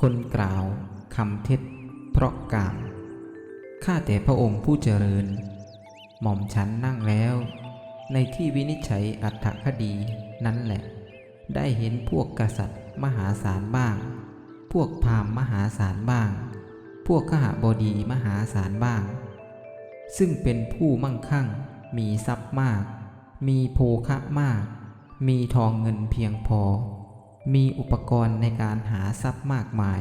คนกล่าวคำเท็จเพราะกามข้าแต่พระองค์ผู้เจริญ หม่อมฉันนั่งแล้ว ในที่วินิจฉัยอัตถคดีนั้นแหละ ได้เห็นพวกกษัตริย์มหาศาลบ้าง พวกพราหมณ์มหาศาลบ้าง พวกขหบดีมหาศาลบ้าง ซึ่งเป็นผู้มั่งคั่ง มีทรัพย์มาก มีโภคะมาก มีทองเงินเพียงพอ มีอุปกรณ์ในการหาทรัพย์มากมาย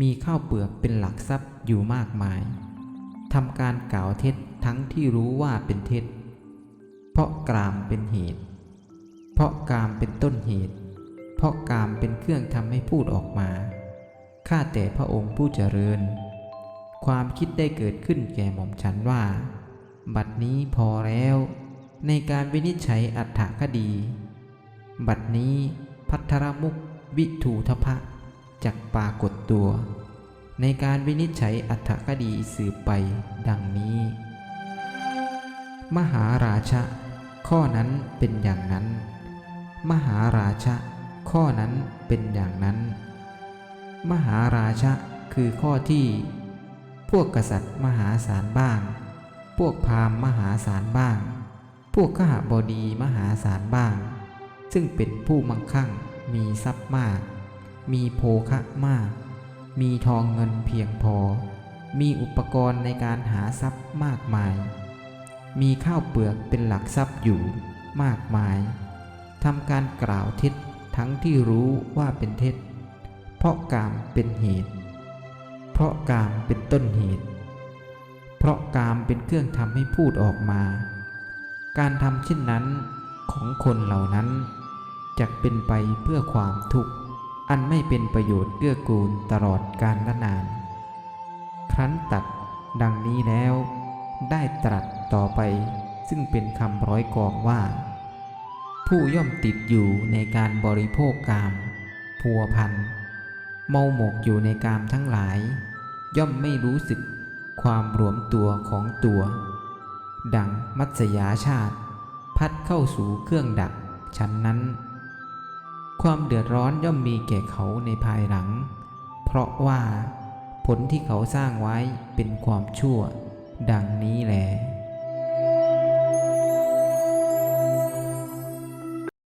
มีข้าวเปลือกเป็นหลักทรัพย์อยู่มากมายทำการกล่าวเท็จทั้งที่รู้ว่าเป็นเท็จ เพราะกรามเป็นเหตุ เพราะกรามเป็นต้นเหตุ เพราะกรามเป็นเครื่องทำให้พูดออกมา ข้าแต่พระองค์ผู้เจริญ ความคิดได้เกิดขึ้นแก่หม่อมฉันว่า บัดนี้พอแล้ว ในการวินิจฉัยอัฏฐคดี บัดนี้ พัทรมุกวิถูทพะจักปรากฏตัว ในการวินิจฉัยอัฏฐคดีสืบไปดังนี้ มหาราชะ ข้อนั้นเป็นอย่างนั้น มหาราชะ ข้อนั้นเป็นอย่างนั้น มหาราชะคือข้อที่ พวกกษัตริย์มหาศาลบ้าง พวกพราหมณ์มหาศาลบ้าง พวกขหบดีมหาศาลบ้าง ซึ่งเป็นผู้มั่งคั่ง มีทรัพย์มาก มีโภคะมาก มีทองเงินเพียงพอ มีอุปกรณ์ในการหาทรัพย์มากมาย มีข้าวเปลือกเป็นหลักทรัพย์อยู่มากมายทำการกล่าวเท็จทั้งที่รู้ว่าเป็นเท็จ เพราะกามเป็นเหตุ เพราะกามเป็นต้นเหตุ เพราะกามเป็นเครื่องทำให้พูดออกมา การทำเช่นนั้นของคนเหล่านั้น จะเป็นไปเพื่อความทุกข์ อันไม่เป็นประโยชน์เกื้อกูลตลอดกาลละนาน ครั้นตัดดังนี้แล้ว ได้ตรัสต่อไปซึ่งเป็นคำร้อยกองว่า ผู้ย่อมติดอยู่ในการบริโภคกาม พัวพัน เมาหมกอยู่ในกามทั้งหลาย ย่อมไม่รู้สึกความรวมตัวของตัว ดังมัตสยาชาติ พัดเข้าสู่เครื่องดักฉันนั้น ความเดือดร้อนย่อมมีแก่เขาในภายหลัง เพราะว่าผลที่เขาสร้างไว้เป็นความชั่ว ดังนี้แหละ